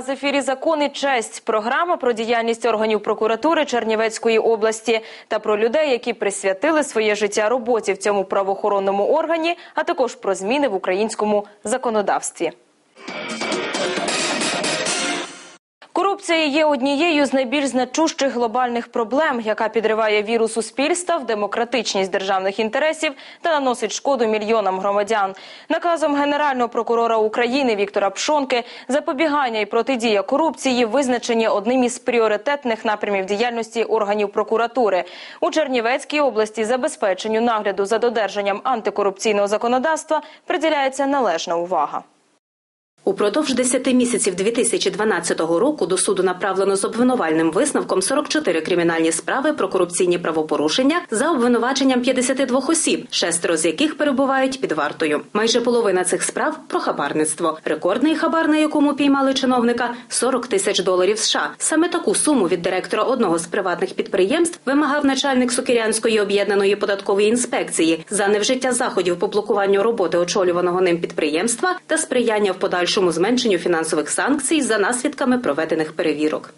Вас в ефірі «Закон і честь. Програма про діяльність органів прокуратури Чернівецької області та про людей, які присвятили своє життя роботі в цьому правоохоронному органі, а також про зміни в українському законодавстві. Корупція є однією з найбільш значущих глобальних проблем, яка підриває віру суспільства в демократичність державних інтересів та наносить шкоду мільйонам громадян. Наказом Генерального прокурора України Віктора Пшонки запобігання і протидія корупції визначені одним із пріоритетних напрямів діяльності органів прокуратури у Чернівецькій області. Забезпеченню нагляду за додержанням антикорупційного законодавства приділяється належна увага. Упродовж 10 місяців 2012 року до суду направлено з обвинувальним висновком 44 кримінальні справи про корупційні правопорушення за обвинуваченням 52 осіб, шестеро з яких перебувають під вартою. Майже половина цих справ про хабарництво. Рекордний хабар, на якому піймали чиновника 40 тисяч доларів США. Саме таку суму від директора одного з приватних підприємств вимагав начальник Сокирянської об'єднаної податкової інспекції за невжиття заходів по блокуванню роботи очолюваного ним підприємства та сприяння в подальшому подальшому зменшенню фінансових санкцій за наслідками проведених перевірок.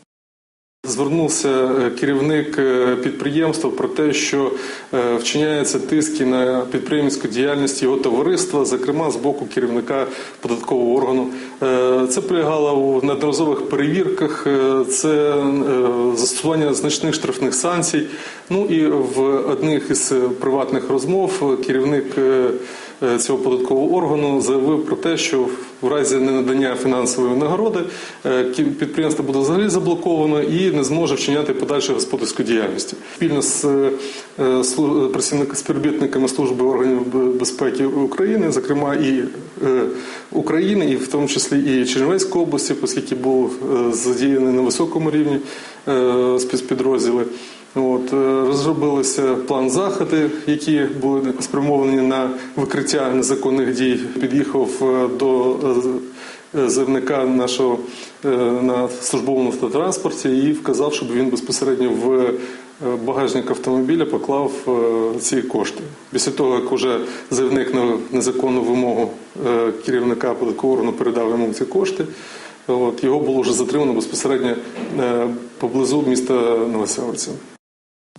Звернувся е, керівник е, підприємства про те, що е, вчиняються тиски на підприємницьку діяльність його товариства, зокрема з боку керівника податкового органу. Це полягало у неодноразових перевірках, це застосування значних штрафних санкцій. Ну і в одних із приватних розмов керівник цього податкового органу заявив про те, що в разі ненадання фінансової нагороди підприємство буде взагалі заблоковано і не зможе вчиняти подальшу господарську діяльність. Спільно з працівниками співробітниками служби органів безпеки України, зокрема і України, і в тому числі і Чернівецької області, оскільки був задіяний на високому рівні спецпідрозділи. От розробилися план заходи, які були спрямовані на викриття незаконних дій. Під'їхав до заявника нашого на службовому автотранспорті і вказав, щоб він безпосередньо в багажник автомобіля поклав ці кошти. Після того, як вже заявник на незаконну вимогу керівника податкового передав йому ці кошти. От його було вже затримано безпосередньо поблизу міста Новоселиця.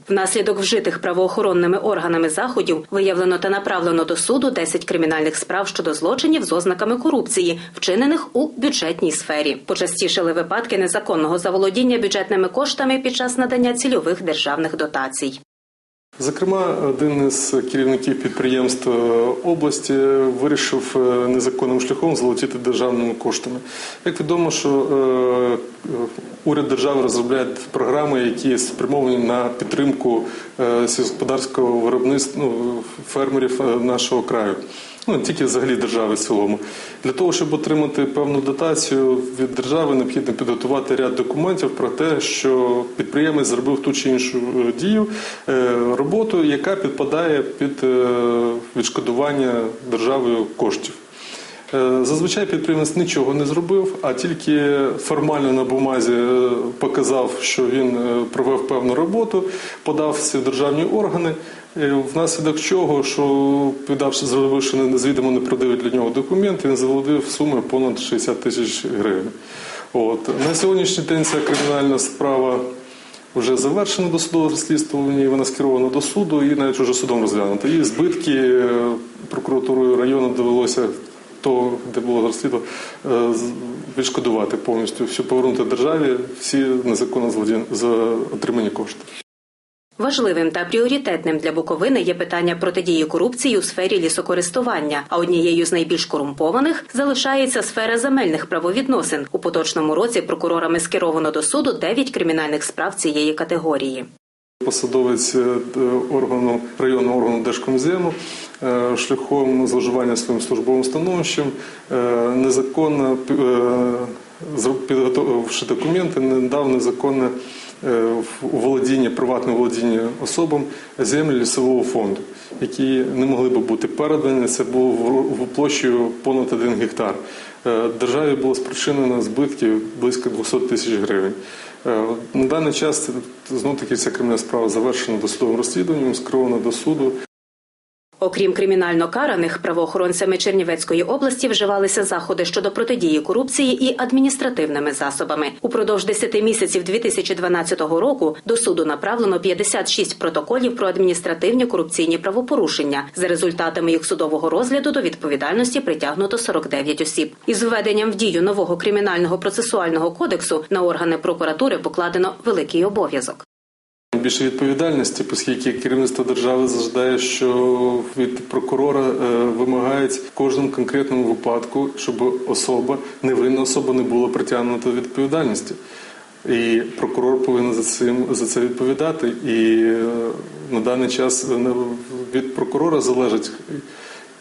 Внаслідок вжитих правоохоронними органами заходів виявлено та направлено до суду 10 кримінальних справ щодо злочинів з ознаками корупції, вчинених у бюджетній сфері. Почастішили випадки незаконного заволодіння бюджетними коштами під час надання цільових державних дотацій. Зокрема, один із керівників підприємств області вирішив незаконним шляхом золотіти державними коштами. Як відомо, що уряд держави розробляє програми, які спрямовані на підтримку сільськогосподарського виробництва ну, фермерів нашого краю. Ну, тільки взагалі держави в цілому. Для того, щоб отримати певну дотацію від держави, необхідно підготувати ряд документів про те, що підприємець зробив ту чи іншу дію, роботу, яка підпадає під відшкодування державою коштів. Зазвичай підприємець нічого не зробив, а тільки формально на бумазі показав, що він провів певну роботу, подав ці державні органи. Внаслідок чого, що підавши, зробивши незвідомо неправдивий для нього документ, він заволодив суми понад 60 тисяч гривень. От на сьогоднішній день ця кримінальна справа вже завершена досудове розслідство. Вона скерована до суду і навіть вже судом розглянута. І збитки прокуратурою району довелося того, де було розслідство, відшкодувати повністю всю повернути державі всі незаконно за отримані кошти. Важливим та пріоритетним для Буковини є питання протидії корупції у сфері лісокористування. А однією з найбільш корумпованих залишається сфера земельних правовідносин. У поточному році прокурорами скеровано до суду 9 кримінальних справ цієї категорії. Посадовець органу районного органу Держкомзему шляхом зловживання своїм службовим становищем незаконно підготовивши документи, не дав незаконне у володіння, приватне володіння особам землі лісового фонду, які не могли би бути передані. Це було в площею понад один гектар. Державі було спричинено збитки близько 200 тисяч гривень. На даний час знов таки ця кримінальна справа завершена досудовим розслідуванням, скерована до суду. Окрім кримінально караних, правоохоронцями Чернівецької області вживалися заходи щодо протидії корупції і адміністративними засобами. Упродовж 10 місяців 2012 року до суду направлено 56 протоколів про адміністративні корупційні правопорушення. За результатами їх судового розгляду до відповідальності притягнуто 49 осіб. Із введенням в дію нового кримінального процесуального кодексу на органи прокуратури покладено великий обов'язок. Більше відповідальності, оскільки керівництво держави заждає, що від прокурора е, вимагають в кожному конкретному випадку, щоб особа, невинна особа, не була притягнута до відповідальності. І прокурор повинен за цим за це відповідати. І е, на даний час е, від прокурора залежить,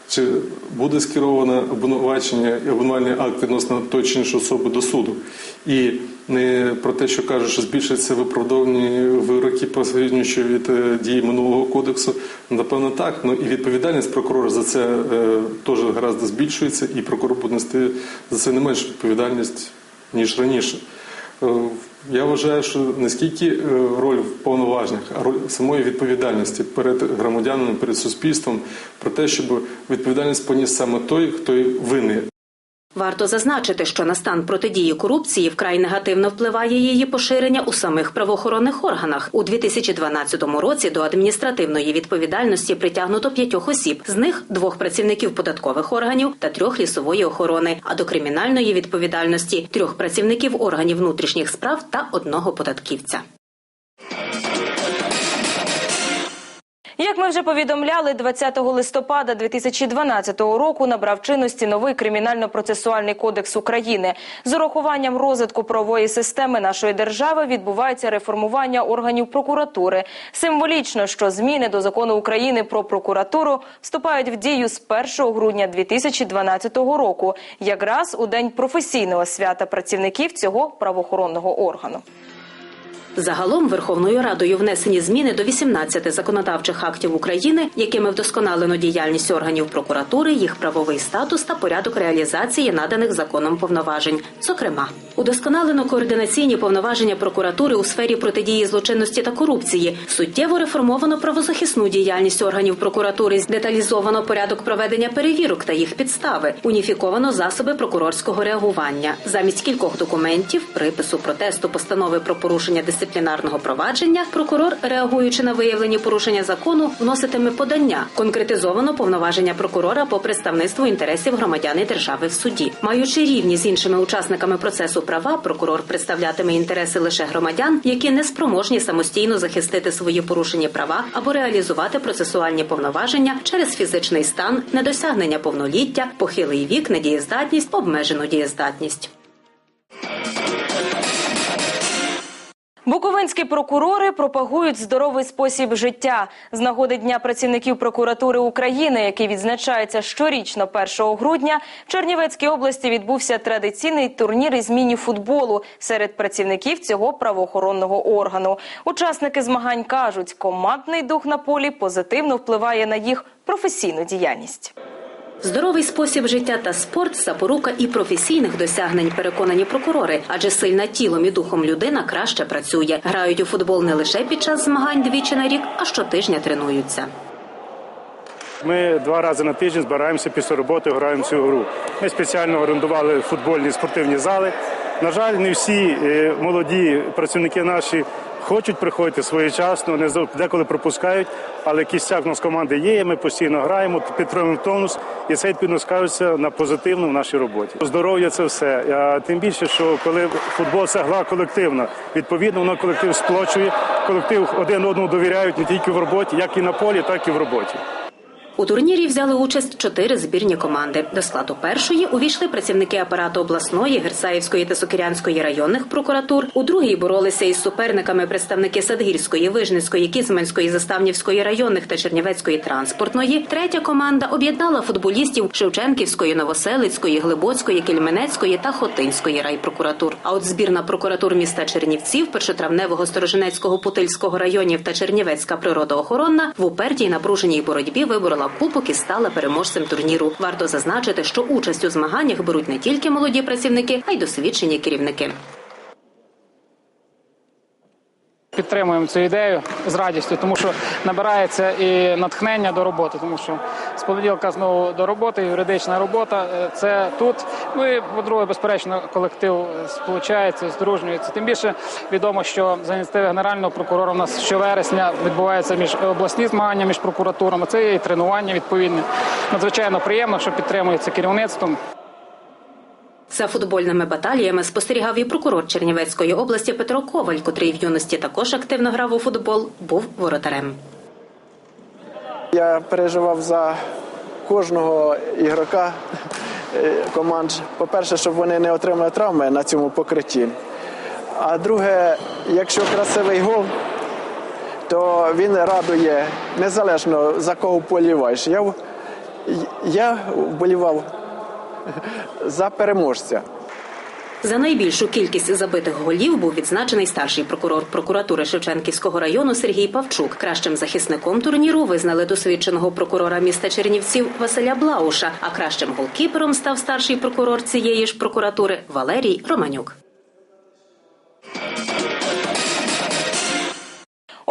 чи буде скероване обвинувачення і обвинувальний акт відносно іншої особи до суду. І не про те, що кажуть, що збільшаться виправдовні вироки, посередньо від е, дії минулого кодексу. Напевно, так. Ну і відповідальність прокурора за це е, теж гаразд збільшується, і прокурор буде нести за це не меншу відповідальність ніж раніше. Е, Я вважаю, що не скільки е, роль в повноваженнях, а роль самої відповідальності перед громадянами, перед суспільством про те, щоб відповідальність поніс саме той, хто винний. Варто зазначити, що на стан протидії корупції вкрай негативно впливає її поширення у самих правоохоронних органах. У 2012 році до адміністративної відповідальності притягнуто п'ятьох осіб, з них двох працівників податкових органів та трьох лісової охорони. А до кримінальної відповідальності трьох працівників органів внутрішніх справ та одного податківця. Як ми вже повідомляли, 20 листопада 2012 року набрав чинності новий кримінально-процесуальний кодекс України. З урахуванням розвитку правової системи нашої держави відбувається реформування органів прокуратури. Символічно, що зміни до закону України про прокуратуру вступають в дію з 1 грудня 2012 року, якраз у день професійного свята працівників цього правоохоронного органу. Загалом Верховною Радою внесені зміни до 18 законодавчих актів України, якими вдосконалено діяльність органів прокуратури, їх правовий статус та порядок реалізації наданих законом повноважень. Зокрема, удосконалено координаційні повноваження прокуратури у сфері протидії злочинності та корупції, суттєво реформовано правозахисну діяльність органів прокуратури, деталізовано порядок проведення перевірок та їх підстави, уніфіковано засоби прокурорського реагування. Замість кількох документів, припису, протесту, постанови про порушення дисциплінарного провадження, прокурор, реагуючи на виявлені порушення закону, вноситиме подання. Конкретизовано повноваження прокурора по представництву інтересів громадян і держави в суді. Маючи рівні з іншими учасниками процесу права, прокурор представлятиме інтереси лише громадян, які не спроможні самостійно захистити свої порушені права або реалізувати процесуальні повноваження через фізичний стан, недосягнення повноліття, похилий вік, недієздатність, обмежену дієздатність. Буковинські прокурори пропагують здоровий спосіб життя з нагоди Дня працівників прокуратури України, який відзначається щорічно 1 грудня. В Чернівецькій області відбувся традиційний турнір із міні-футболу серед працівників цього правоохоронного органу. Учасники змагань кажуть, командний дух на полі позитивно впливає на їх професійну діяльність. Здоровий спосіб життя та спорт запорука і професійних досягнень, переконані прокурори, адже сильна тілом і духом людина краще працює. Грають у футбол не лише під час змагань двічі на рік, а щотижня тренуються. Ми два рази на тиждень збираємося після роботи, граємо цю гру. Ми спеціально орендували футбольні спортивні зали. На жаль, не всі е, молоді працівники наші хочуть приходити своєчасно, не деколи пропускають, але кістяк у нас команди є. Ми постійно граємо, підтримуємо тонус, і це відповідно скажеться на позитивно в нашій роботі. Здоров'я це все. А тим більше, що коли футбол це гра колективна, відповідно воно колектив сплочує, колектив один одному довіряють не тільки в роботі, як і на полі, так і в роботі. У турнірі взяли участь чотири збірні команди. До складу першої увійшли працівники апарату обласної, Герцаївської та Сокирянської районних прокуратур. У другій боролися із суперниками представники Садгірської, Вижницької, Кізменської, Заставнівської районних та Чернівецької транспортної. Третя команда об'єднала футболістів Шевченківської, Новоселицької, Глибоцької, Кельменецької та Хотинської райпрокуратур. А от збірна прокуратур міста Чернівців, першотравневого Сторожинецького, Путильського районів та Чернівецька природоохоронна в упертій напруженій боротьбі виборола кубок і стала переможцем турніру. Варто зазначити, що участь у змаганнях беруть не тільки молоді працівники, а й досвідчені керівники. Підтримуємо цю ідею з радістю, тому що набирається і натхнення до роботи, тому що з понеділка знову до роботи, юридична робота. е, Це тут. Ну і по-друге, безперечно, колектив сполучається, здружнюється. Тим більше відомо, що за ініціативи генерального прокурора у нас щовересня відбуваються між обласні змагання між прокуратурами. Це є і тренування відповідне. Надзвичайно приємно, що підтримується керівництвом. За футбольними баталіями спостерігав і прокурор Чернівецької області Петро Коваль, котрий в юності також активно грав у футбол, був воротарем. Я переживав за кожного ігрока е, команд. По-перше, щоб вони не отримали травми на цьому покритті. А друге, якщо красивий гол, то він радує незалежно за кого вболіваєш. Я, я вболівав за переможця. За найбільшу кількість забитих голів був відзначений старший прокурор прокуратури Шевченківського району Сергій Павчук. Кращим захисником турніру визнали досвідченого прокурора міста Чернівців Василя Блауша. А кращим голкіпером став старший прокурор цієї ж прокуратури Валерій Романюк.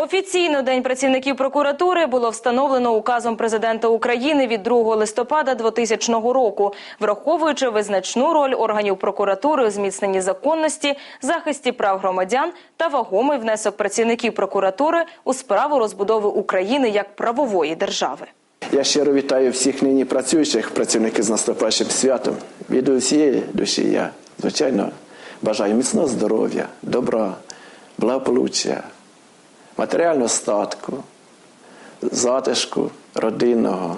Офіційно День працівників прокуратури було встановлено указом президента України від 2 листопада 2000 року, враховуючи визначну роль органів прокуратури у зміцненні законності, захисті прав громадян та вагомий внесок працівників прокуратури у справу розбудови України як правової держави. Я щиро вітаю всіх нині працюючих працівників з наступаючим святом. Від усієї душі я, звичайно, бажаю міцного здоров'я, добра, благополуччя, матеріального статку, затишку родинного,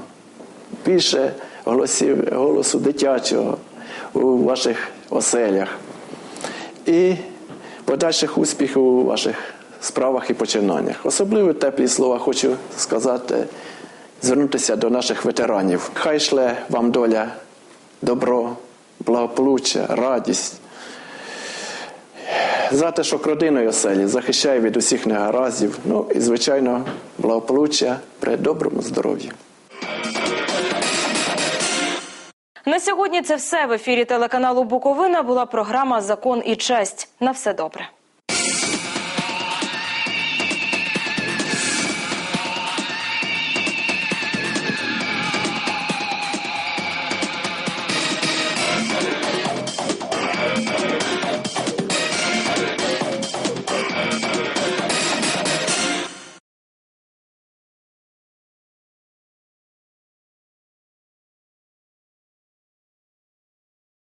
більше голосів, голосу дитячого у ваших оселях і подальших успіхів у ваших справах і починаннях. Особливо теплі слова хочу сказати, звернутися до наших ветеранів. Хай шле вам доля добро, благополуччя, радість. Затишок родиною оселі захищає від усіх негараздів. Ну і, звичайно, благополуччя при доброму здоров'ї. На сьогодні це все в ефірі телеканалу Буковина була програма Закон і честь. На все добре.